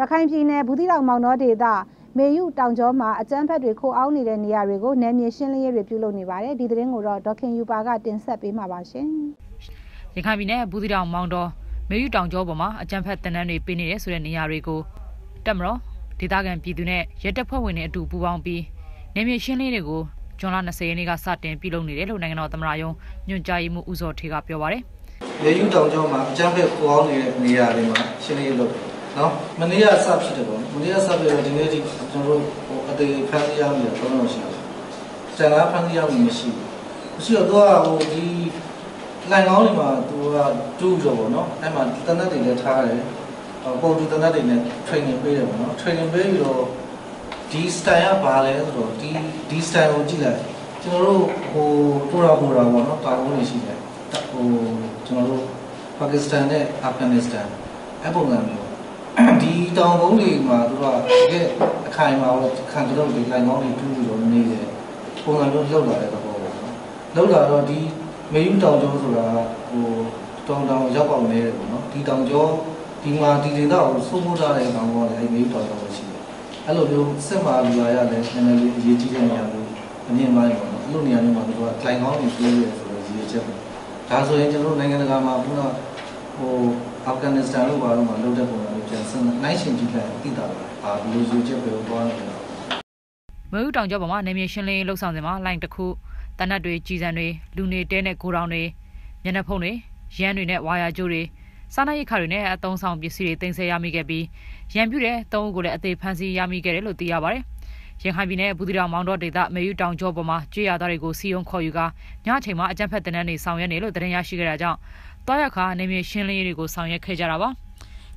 ရခိုင်ပြည်နယ်ဘူးသီးတောင်မောင်နှောဒေသမေယုတောင်ကျောမှာအကြမ်းဖက်တွေခိုအောင်းနေတဲ့နေရာတွေကိုနယ်မြေရှင်းလင်းရေးတွေပြုလုပ်နေပါတယ်ဒီသတင်းကိုတော့ဒေါခင်ယူပါကတင်ဆက်ပေးမှာပါရှင်ရခိုင်ပြည်နယ်ဘူးသီးတောင်မောင်တော်မေယုတောင်ကျောပေါ်မှာအကြမ်းဖက်တနန်းတွေပေးနေတဲ့ဆိုတဲ့နေရာတွေကိုတက်မတော်ဒေသခံပြည်သူနဲ့ရဲတပ်ဖွဲ့ဝင်တွေအတူပူးပေါင်းပြီးနယ်မြေရှင်းလင်းတွေကိုဇွန်လ20ရက်နေ့ကစတင်ပြုလုပ်နေတယ်လို့နိုင်ငံတော်သမ္မတရုံးညွှန်ကြားရေးမှူးဦးစောထေကပြောပါတယ်။ရေယူတောင်ကျောမှာအကြမ်းဖက်ခိုးအောင်နေတဲ့နေရာတွေမှာရှင်းလင်းရေးလုပ်တယ် နော်။မနေ့ကစဖြစ်တယ်ပေါ့။မနေ့ကစဖြစ်တော့ဒီနေ့ဒီကျွန်တော်တို့ဟိုအသေးဖန်စီရမိတာတော့တော့ရှိတယ်။ကျန်တာဖန်စီရမိမရှိဘူး။မရှိတော့သူကဟိုဒီလိုင်ကောင်းတွေမှာသူကတူးတော့ပေါ့နော်။အဲ့မှာတနက်တွေလည်းထားတယ်။ပုံတူတနက်တွေနဲ့ training ပေးတယ်ပေါ့နော်။ training ပေးပြီးတော့ဒီ style ကဘာလဲဆိုတော့ဒီဒီ style ကိုကြည့်လိုက်ကျွန်တော်တို့ဟိုပူရာပူရာပေါ့နော်တာဝန်တွေရှိတယ်ဟိုကျွန်တော်တို့ပါကစ္စတန်နဲ့အာဖဂန်နစ္စတန်အပုံစံမျိုး ဒီတောင်ကုန်းတွေမှာသူကတကယ်အခိုင်အမာခံကြတော့ဒီလိုင်းကောင်းတွေတူးပြီးတော့နေတယ်ပုံစံမျိုးလောက်လာတဲ့သဘောပေါ့နော်လောက်လာတော့ဒီမေယူတောင်ကျောဆိုတာဟိုတောင်တောင်ရောက်ပေါက်နေတယ်ပေါ့နော်ဒီတောင်ကျောဒီမှာဒီဒေသကိုစိုးမိုးထားတဲ့ကောင်ကလည်းအဲမေယူတောင်ကျောရှိတယ်အဲ့လိုမျိုးစစ်မှာလူလာရတယ်နည်းနည်းလေးအရေးကြီးတဲ့နေရာမျိုးအမြင်မှန်းပေါ့နော်အဲ့လိုနေရာမျိုးမှာသူကလိုင်းကောင်းတွေပြေးရတယ်ဆိုတော့ရည်ရချက်ပေါ့ဒါဆိုရင်ကျွန်တော်တို့နိုင်ငံတကာမှာခုနဟိုအာဖဂန်နစ္စတန်တို့ဘာလို့မှလုပ်တဲ့ပုံစံမျိုး ပြန်စနိုင်ရှင်ကြည့်လိုက်သိတာပါအာဘယ်လိုရည်ချက်ပဲသွားနေလဲမွေးတောင်ကျော်ပေါ်မှာနေမြေရှင်းလင်းလှုပ်ဆောင်စဉ်မှာလိုင်းတစ်ခုတနတ်တွေကြီးစံတွေလူနေတဲနဲ့ကိုတောင်တွေမျက်နှာဖုံးတွေရမ်းတွေနဲ့ဝါယာကြိုးတွေစားနပ်ရိက္ခာတွေနဲ့အသုံးဆောင်ပစ္စည်းတွေတင်ဆက်ရမိခဲ့ပြီးရန်ပြူတဲ့သုံးဦးကိုလည်းအသေးဖမ်းဆီးရမိခဲ့တယ်လို့သိရပါတယ်။ရခိုင်ပြည်နယ်ဘူးတီတောင်မောင်တော်ဒေသမေယူတောင်ကျောပေါ်မှာကျွေးရသားတွေကိုစီယုံခေါ်ယူကညအချိန်မှာအကြမ်းဖက်တနန်းတွေဆောင်ရွက်နေလို့တင်ရရှိခဲ့တာကြောင့်တောက်ရခါနေမြေရှင်းလင်းရေးတွေကိုဆောင်ရွက်ခဲ့ကြတာပါ။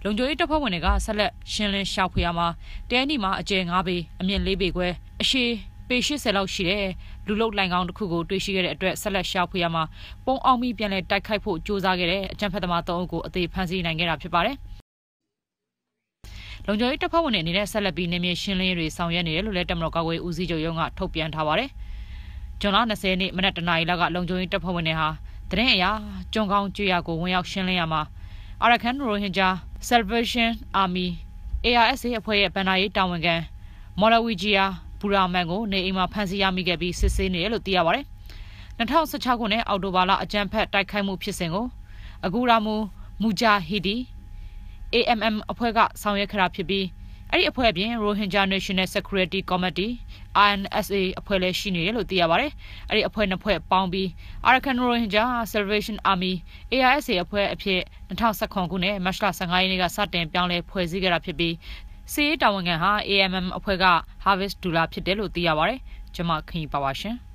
လုံခြုံရေးတပ်ဖွဲ့ဝင်တွေကဆက်လက်ရှင်းလင်းရှာဖွေရမှာတဲနီမှာအကျယ်9ပေအမြင့်4ပေခွဲအရှိပေ80လောက်ရှိတဲ့လူလုတ်လိုင်ကောင်းတစ်ခုကိုတွေ့ရှိခဲ့တဲ့အတွက်ဆက်လက်ရှာဖွေရမှာပုံအောင်မိပြန်လဲတိုက်ခိုက်ဖို့ကြိုးစားခဲ့တဲ့အကြမ်းဖက်သမား3ဦးကိုအသေးဖမ်းဆီးနိုင်ခဲ့တာဖြစ်ပါတယ်လုံခြုံရေးတပ်ဖွဲ့ဝင်တွေအနေနဲ့ဆက်လက်ပြီးနေမြေရှင်းလင်းရေးတွေဆောင်ရွက်နေတယ်လို့လည်းတမတော်ကာကွယ်ဦးစီးချုပ်ရုံးကထုတ်ပြန်ထားပါတယ်။ဂျွန်လ20နှစ်မနက်တနာရီလောက်ကလုံခြုံရေးတပ်ဖွဲ့ဝင်တွေဟာတရင်အရာကျွန်းကောင်းကျွရကိုဝင်ရောက်ရှင်းလင်းရမှာ Arakan Rohingya Salvation Army ARSA အဖွဲ့ရဲ့ဗန်နာရေးတာဝန်ခံမော်လဝီဂျီယာဘူရာမန်ကိုနေအိမ်မှာဖမ်းဆီးရမိခဲ့ပြီးစစ်ဆေးနေတယ်လို့သိရပါတယ်။2016ခုနှစ်အောက်တိုဘာလအကြမ်းဖက်တိုက်ခိုက်မှုဖြစ်စဉ်ကိုအကူရာမူမူဂျာဟီဒီ AMM အဖွဲ့ကဆောင်ရွက်ခဲ့တာဖြစ်ပြီး အဲ့ဒီအဖွဲ့အပြင် Rohingya National Security Committee INSA အဖွဲ့လည်းရှိနေတယ်လို့သိရပါတယ်။အဲ့ဒီအဖွဲ့နှစ်ဖွဲ့ပေါင်းပြီး Arakan Rohingya Salvation Army ARSA အဖွဲ့အဖြစ်2019ခုနှစ်မတ်လ15ရက်နေ့ကစတင်ပြောင်းလဲဖွဲ့စည်းခဲ့တာဖြစ်ပြီးစီးတာဝန်ခံဟာ AMM အဖွဲ့က Harvest Dula ဖြစ်တယ်လို့သိရပါတယ်။ကျွန်မခင်ပါပါရှင်။